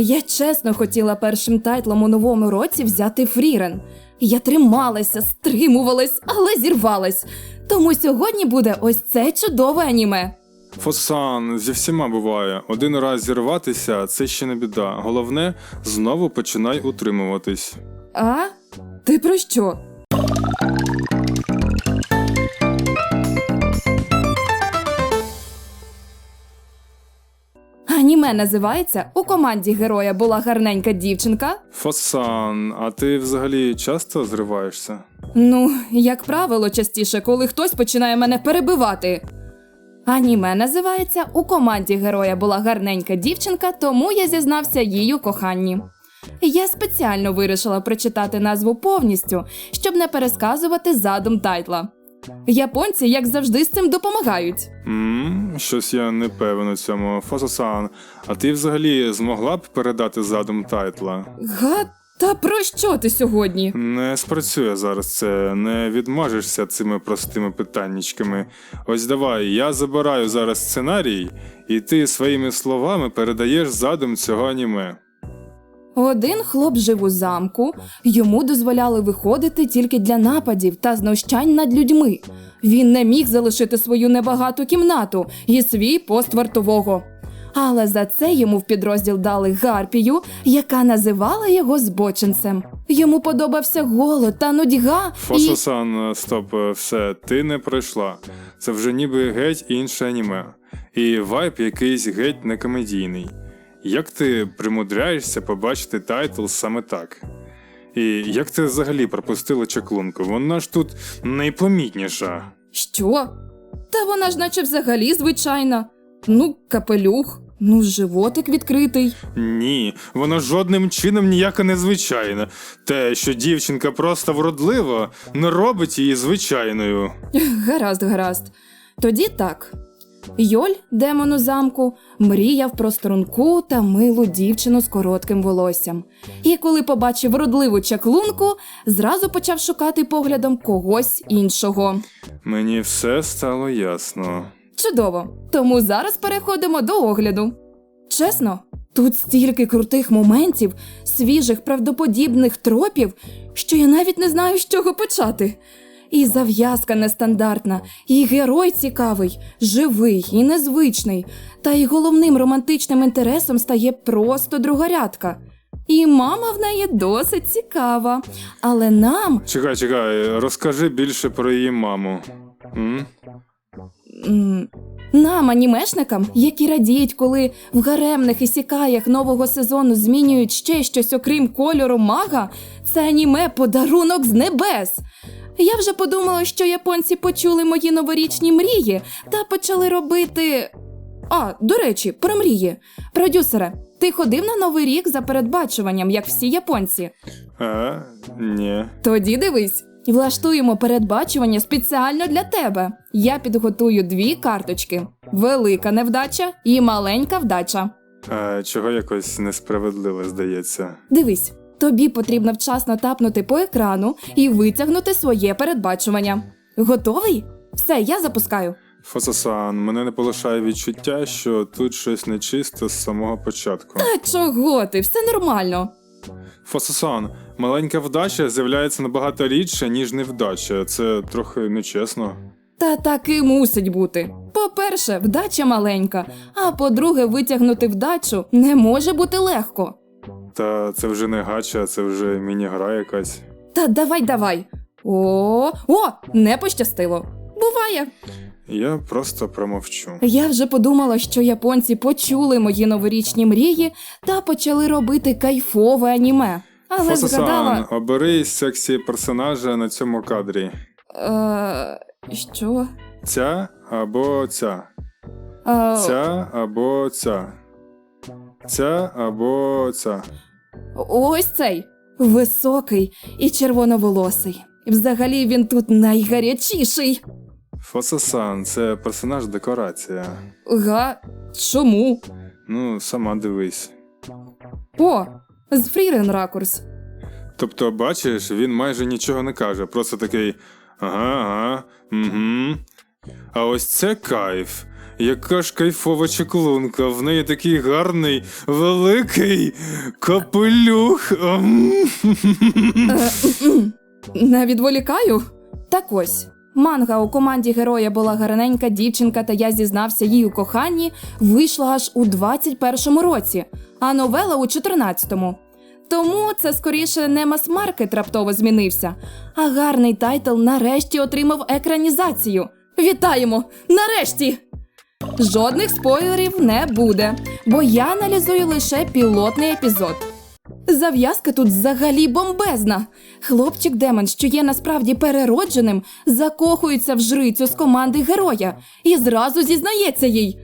Я чесно хотіла першим тайтлом у новому році взяти Фрірен. Я трималася, стримувалась, але зірвалась. Тому сьогодні буде ось це чудове аніме. Фосан, зі всіма буває. Один раз зірватися це ще не біда. Головне, знову починай утримуватись. А? Ти про що? Аніме називається У команді героя була гарненька дівчинка. Фосан, а ти взагалі часто зриваєшся? Ну, як правило, частіше, коли хтось починає мене перебивати. Аніме називається У команді героя була гарненька дівчинка, тому я зізнався їй у коханні. Я спеціально вирішила прочитати назву повністю, щоб не пересказувати задум тайтла. Японці, як завжди, з цим допомагають. Мм, щось я не певен у цьому. Фосасан, а ти взагалі змогла б передати задум тайтла? Га, та про що ти сьогодні? Не спрацює зараз це, не відмажешся цими простими питаннячками. Ось давай, я забираю зараз сценарій, і ти своїми словами передаєш задум цього аніме. Один хлоп жив у замку, йому дозволяли виходити тільки для нападів та знущань над людьми. Він не міг залишити свою небагату кімнату і свій пост вартового. Але за це йому в підрозділ дали гарпію, яка називала його збочинцем. Йому подобався голод та нудьга. І... Стоп, все, ти не пройшла. Це вже ніби геть інше аніме. І вайб якийсь геть не комедійний. Як ти примудряєшся побачити тайтл саме так? І як ти взагалі пропустила чаклунку? Вона ж тут найпомітніша. Що? Та вона ж наче взагалі звичайна. Ну, капелюх, ну, животик відкритий. Ні, вона жодним чином ніяка не звичайна. Те, що дівчинка просто вродлива, не робить її звичайною. Гаразд, гаразд. Тоді так. Йоль, демон у замку, мріяв про струнку та милу дівчину з коротким волоссям. І коли побачив родливу чаклунку, зразу почав шукати поглядом когось іншого. Мені все стало ясно. Чудово. Тому зараз переходимо до огляду. Чесно, тут стільки крутих моментів, свіжих, правдоподібних тропів, що я навіть не знаю, з чого почати. І зав'язка нестандартна, і герой цікавий, живий і незвичний. Та й головним романтичним інтересом стає просто другорядка. І мама в неї досить цікава. Але нам, Чекай, чекай, розкажи більше про її маму. М? М, Нам, анімешникам, які радіють, коли в гаремних ісікаях нового сезону змінюють ще щось окрім кольору мага, це аніме подарунок з небес. Я вже подумала, що японці почули мої новорічні мрії та почали робити. А, до речі, про мрії. Продюсере, ти ходив на новий рік за передбачуванням, як всі японці. А? Ні. Тоді дивись, влаштуємо передбачування спеціально для тебе. Я підготую дві карточки: велика невдача і маленька вдача. А, чого якось несправедливо здається. Дивись, тобі потрібно вчасно тапнути по екрану і витягнути своє передбачування. Готовий? Все, я запускаю. Фосасан, мене не полишає відчуття, що тут щось нечисто з самого початку. Та чого ти? Все нормально. Фосасан, маленька вдача з'являється набагато рідше, ніж невдача. Це трохи нечесно. Та так і мусить бути. По-перше, вдача маленька, а по-друге, витягнути вдачу не може бути легко. Та це вже не гача, це вже міні-гра якась. Та давай, давай. О, о, не пощастило. Буває. Я просто промовчу. Я вже подумала, що японці почули мої новорічні мрії та почали робити кайфове аніме. Але Фосасан, згадала. обери сексі персонажа на цьому кадрі. Е, що? Ця або ця. Е, Ця або ця. Ця або ця. Ось цей високий і червоноволосий. Взагалі він тут найгарячіший. Фосасан це персонаж декорація. Га, чому? Ну, сама дивись. О, з Фрірен ракурс. Тобто, бачиш, він майже нічого не каже, просто такий ага, ага, угу. А ось це кайф. Яка ж кайфова чеклунка, в неї такий гарний, великий капелюх. Не відволікаю? Так ось. Манга у команді героя була гарненька дівчинка, та я зізнався їй у коханні, вийшла аж у 21-му році, а новела у 14-му. Тому це скоріше не мас-маркет раптово змінився, а гарний тайтл нарешті отримав екранізацію. Вітаємо! Нарешті! Жодних спойлерів не буде, бо я аналізую лише пілотний епізод. Зав'язка тут взагалі бомбезна. Хлопчик Демон, що є насправді переродженим, закохується в жрицю з команди героя і зразу зізнається їй.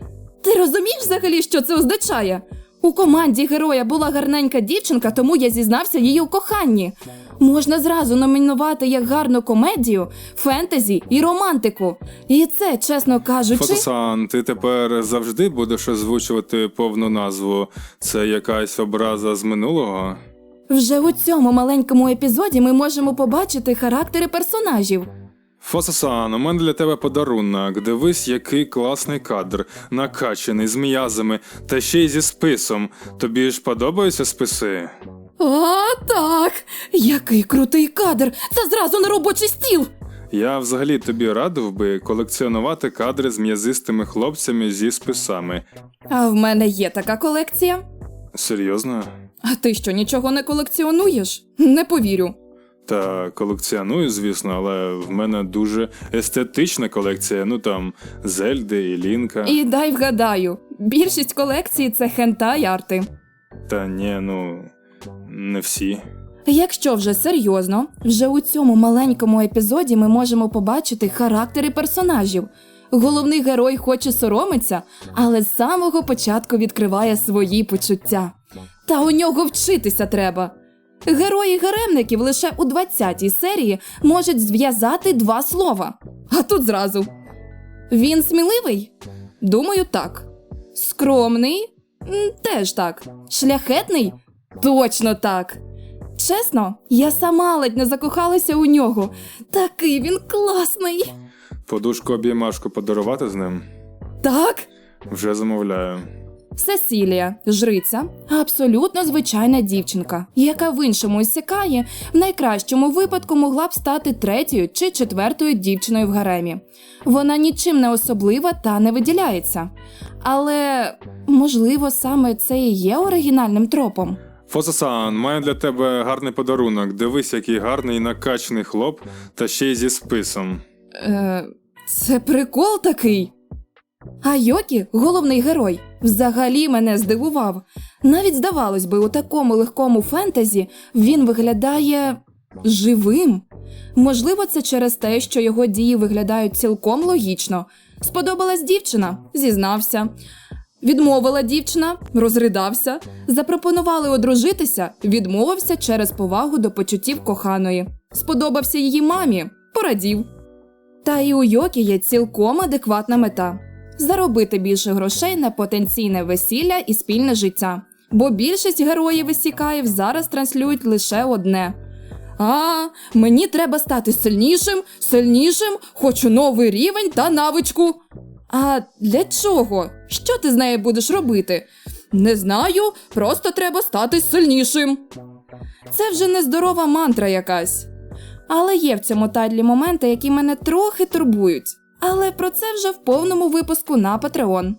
Ти розумієш взагалі, що це означає? У команді героя була гарненька дівчинка, тому я зізнався їй у коханні. Можна зразу номінувати як гарну комедію, фентезі і романтику. І це, чесно кажучи, Фотосан, ти тепер завжди будеш озвучувати повну назву. Це якась образа з минулого? вже у цьому маленькому епізоді ми можемо побачити характери персонажів. Фосасан, у мене для тебе подарунок. Дивись, який класний кадр, накачаний з м'язами та ще й зі списом. Тобі ж подобаються списи? А, так. Який крутий кадр! Це зразу на робочий стіл. Я взагалі тобі радив би колекціонувати кадри з м'язистими хлопцями зі списами. А в мене є така колекція. Серйозно? А ти що, нічого не колекціонуєш? Не повірю. Та колекціоную, звісно, але в мене дуже естетична колекція. Ну там Зельди і Лінка. І дай вгадаю, більшість колекції це хентай арти. Та ні, ну не всі. Якщо вже серйозно, вже у цьому маленькому епізоді ми можемо побачити характери персонажів. Головний герой хоче соромиться, але з самого початку відкриває свої почуття. Та у нього вчитися треба. Герої гаремників лише у 20-й серії можуть зв'язати два слова. А тут зразу. Він сміливий? Думаю, так. Скромний? Теж так. Шляхетний? Точно так. Чесно, я сама ледь не закохалася у нього. Такий він класний. Подушку обіймашку подарувати з ним Так, вже замовляю. Сесілія, жриця, абсолютно звичайна дівчинка, яка в іншому ісікає, в найкращому випадку могла б стати третьою чи четвертою дівчиною в гаремі. Вона нічим не особлива та не виділяється. Але можливо, саме це і є оригінальним тропом. Фосасан, маю для тебе гарний подарунок. Дивись, який гарний накачаний хлоп, та ще й зі списом. Е, це прикол такий. А Йокі, головний герой, взагалі мене здивував. Навіть здавалось би, у такому легкому фентезі він виглядає живим. Можливо, це через те, що його дії виглядають цілком логічно. Сподобалась дівчина, зізнався. Відмовила дівчина, розридався. Запропонували одружитися, відмовився через повагу до почуттів коханої. Сподобався її мамі, порадів. Та і у Йокі є цілком адекватна мета заробити більше грошей на потенційне весілля і спільне життя. Бо більшість героїв Ісікаїв зараз транслюють лише одне. А, мені треба стати сильнішим, сильнішим, хочу новий рівень та навичку. А для чого? Що ти з нею будеш робити? Не знаю, просто треба стати сильнішим. Це вже нездорова мантра якась. Але є в цьому тайтлі моменти, які мене трохи турбують. Але про це вже в повному випуску на Patreon.